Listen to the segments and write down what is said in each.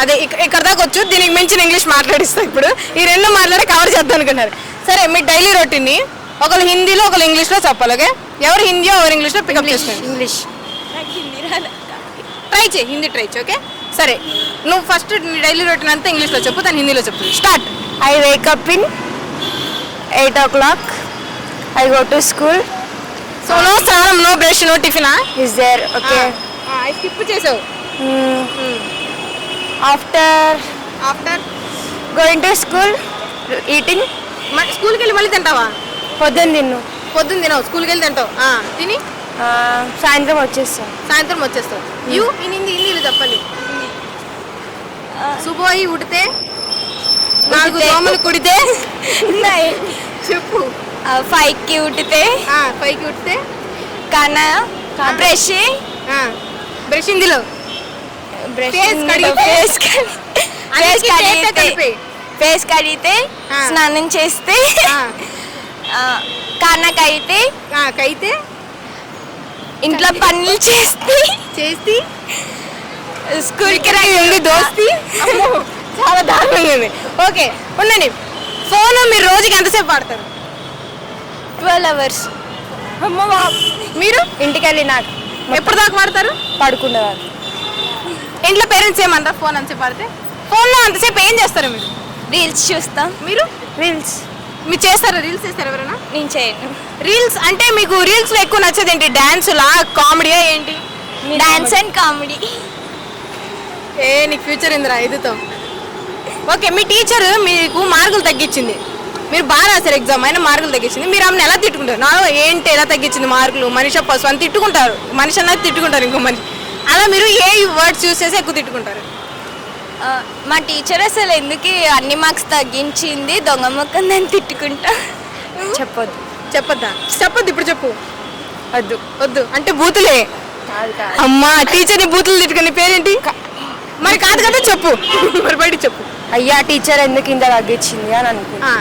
అదే ఇక- ఇక్కడ దాకా వచ్చు. దీనికి మించిన ఇంగ్లీష్ మాట్లాడిస్తా ఇప్పుడు. ఈ రెండు మాట్లాడి కవర్ చేద్దాం అనుకున్నారు సరే మీ డైలీ రొటీన్ని ఒకరు హిందీలో ఒకరు ఇంగ్లీష్లో చెప్పాలి ఓకే? ఎవరు హిందీ ఎవరు ఇంగ్లీష్లో పికప్ చేసుకోండి ఇంగ్లీష్ ట్రై చేయి హిందీ ట్రై చేయి ఓకే? సరే నువ్వు ఫస్ట్ నీ డైలీ రొటీన్ అంతా ఇంగ్లీష్లో చెప్పు దాన్ని హిందీలో చెప్పు. Start I wake up in eight o'clock I go to school so no స్నానం నో బ్రష్ నో టిఫినా ఇస్ దేర్ ఓకే స్కిప్ చేసావు. After after going to school eating స్కూల్కి వెళ్ళి మళ్ళీ తింటావా? పొద్దున్న తిన్ను. పొద్దున్న తినవు స్కూల్కి వెళ్ళి తింటావు. ఆ, తిని? సాయంత్రం వచ్చేస్తాం. సాయంత్రం వచ్చేస్తావు. యూ ఇన్ హిందీ హిందీలో చెప్పాలి సుబోయి ఉడితే నాలుగు. దోమలు కుడితే? చెప్పు. ఫైవ్కి ఉట్టితే ఆ, పైకి ఉడితే? కన బ్రష్? బ్రష్ హిందీలో కడిగితే? ఫేస్ ఫేస్ కడిగితే. ఫేస్ కడిగితే. స్నానం చేస్తే కానకైతే ఆ, కైతే ఇంట్లో పనులు చేస్తే చేసి స్కూల్కి ఉంది దోస్తి. అమ్మో, చాలా దారుణంగా ఉంది. ఓకే ఉండండి. ఫోన్ మీరు రోజుకి ఎంతసేపు వాడతారు? Twelve hours. మీరు? ఇంటికి వెళ్ళినాక ఎప్పుడు దాకా వాడతారు? పడుకునేవారు ఇంట్లో పేరెంట్స్ ఏమంటారు ఫోన్ అంతసేపు వాడితే ఫోన్లో అంతసేపు ఏం చేస్తారు మీరు? రీల్స్ చూస్తాం. మీరు? రీల్స్. మీరు చేస్తారా రీల్స్ చేస్తారు ఎవరైనా? నేను చేయను. రీల్స్ అంటే మీకు రీల్స్లో ఎక్కువ నచ్చేది ఏంటి? డాన్సులా కామెడీయా ఏంటి? Dance and comedy. ఏ నీకు ఫ్యూచర్ ఇందిరా ఇదితో ఓకే మీ టీచర్ మీకు మార్కులు తగ్గించింది. మీరు బాగా రాశారు ఎగ్జామ్ అయినా మార్కులు తగ్గించింది. మీరు ఆమెను ఎలా తిట్టుకుంటారు? నా ఏంటి ఎలా తగ్గించింది మార్కులు? మనిషి పశు అని తిట్టుకుంటారు. మనిషి అన్నది తిట్టుకుంటారు ఇంకో మనిషి. అలా మీరు ఏ వర్డ్స్ యూస్ చేసి ఎక్కువ తిట్టుకుంటారు? మా టీచర్ అసలు ఎందుకు అన్ని మార్క్స్ తగ్గించింది దొంగ మొక్కం దాన్ని తిట్టుకుంటా? చెప్పొద్దు. చెప్పొద్దా? చెప్పొద్దు ఇప్పుడు చెప్పు. వద్దు. వద్దు. అంటే బూతులే. అమ్మా టీచర్ని బూతులు తిట్టుకుని పేరేంటి? మరి కాదు కదా చెప్పు. మరి బయట చెప్పు. అయ్యా టీచర్ ఎందుకు ఇంత తగ్గించింది అని అనుకుంటా.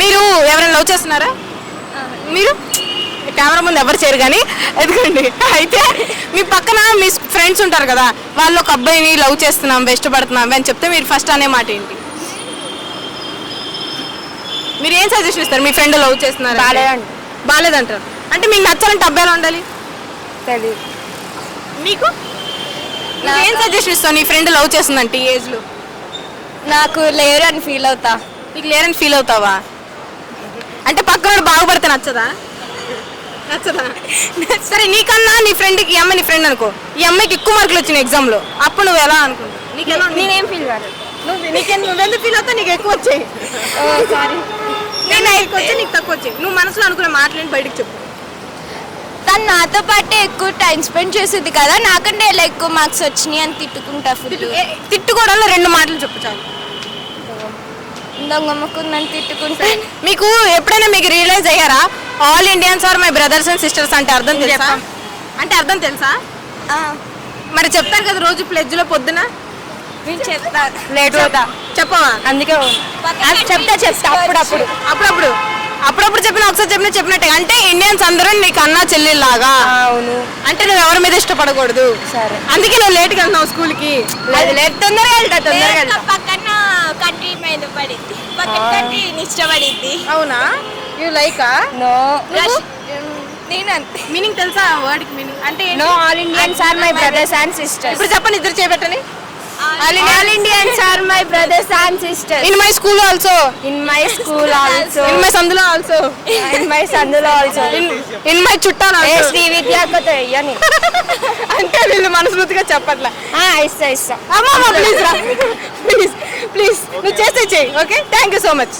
మీరు ఎవరైనా లవ్ చేస్తున్నారా? మీరు? కెమెరా ముందు ఎవరు చేయరు కానీ ఎందుకండి? అయితే మీ పక్కన మీ ఫ్రెండ్స్ ఉంటారు కదా వాళ్ళు ఒక అబ్బాయిని లవ్ చేస్తున్నాం ఇష్టపడుతున్నాం అని చెప్తే మీరు ఫస్ట్ అనే మాట ఏంటి? మీరు ఏం సజెషన్ ఇస్తారు? మీ ఫ్రెండ్ లవ్ చేస్తున్నారు బాలేదంట. బాలేదంటారు. అంటే మీకు నచ్చాలంటే అబ్బాయిలు ఉండాలి. తెలియదు మీకు? ఏం సజెషన్ ఇస్తావు నీ ఫ్రెండ్ లవ్ చేస్తుందంటే ఈ ఏజ్లో నాకు లేరు అని ఫీల్ అవుతా. నీకు లేరని ఫీల్ అవుతావా? అంటే పక్కన బాగుపడితే నచ్చదా? నచ్చదా సరే నీకన్నా నీ ఫ్రెండ్కి ఈ అమ్మాయి నీ ఫ్రెండ్ అనుకో. ఈ అమ్మాయికి ఎక్కువ మార్కులు వచ్చినాయి ఎగ్జామ్లో అప్పుడు నువ్వు ఎలా అనుకుంటావు నీకు ఎలా? నేనేం ఫీల్ కాదు. నువ్వు నీకే నువ్వెందుకు ఫీల్ అవుతావు? నీకు ఎక్కువ వచ్చాయి. సారీ నేను ఎక్కువ వచ్చాయి నీకు తక్కువ వచ్చాయి. నువ్వు మనసులో అనుకునే మాటలేని బయటకు చెప్పు. తను నాతో పాటే ఎక్కువ టైం స్పెండ్ చేసేది కదా నాకంటే ఇలా ఎక్కువ మార్క్స్ వచ్చినాయి అని తిట్టుకుంటా ఫుల్ ఏ- తిట్టుకోవడంలో రెండు మాటలు చెప్పు చాలు. దొంగ మొక్కుందని తిట్టుకుంటా. మీకు ఎప్పుడైనా మీకు రియలైజ్ అయ్యారా? All Indians are my brothers and sisters అంటే అర్థం తెలుసా. అంటే అర్థం తెలుసా? మరి చెప్తారు కదా రోజు ప్లెడ్జ్లో పొద్దున? చెప్తా. లేట్ అవుతా. చెప్పవా? అందుకే అది చెప్తా చెప్తా. అప్పుడప్పుడు. అప్పుడప్పుడు. అప్పుడప్పుడు చెప్పిన ఒకసారి చెప్పిన చెప్పినట్టే. అంటే ఇండియన్స్ అందరూ నీకు అన్న చెల్లెల్లాగా. అవును. అంటే నువ్వు ఎవరి మీద ఇష్టపడకూడదు. సరే. అందుకే నువ్వు లేట్గా వెళ్తున్నావు స్కూల్కి. లేదు. లేదు తొందరగా వెళ్తా తొందరగా పక్కన కంట్రీ మీద పడింది. పక్కన. కంట్రీ ఇష్టపడింది. అవునా? యూ లైకా నో? నేను అంతే. మీనింగ్ తెలుసా వర్డ్కి మీనింగ్ అంటే? No all Indians are my brothers and sisters ఇప్పుడు చెప్పండి ఇద్దరు చేపెట్టని all Indians are my brothers and sisters in my school also in my school also in my సందులో ఆల్సో ఇన్ మై సందులో ఆల్సో ఇన్ మై చుట్టాలు ఏ. శ్రీ విద్యాకతో అయ్యని అంటే వీళ్ళు మనస్ఫూర్తిగా చెప్పట్లా. ఇస్తా ఇస్తా. అమ్మమ్మ ప్లీజ్ రా. ప్లీజ్ ప్లీజ్ నువ్వు చేస్తే చెయ్యి okay? Thank you so much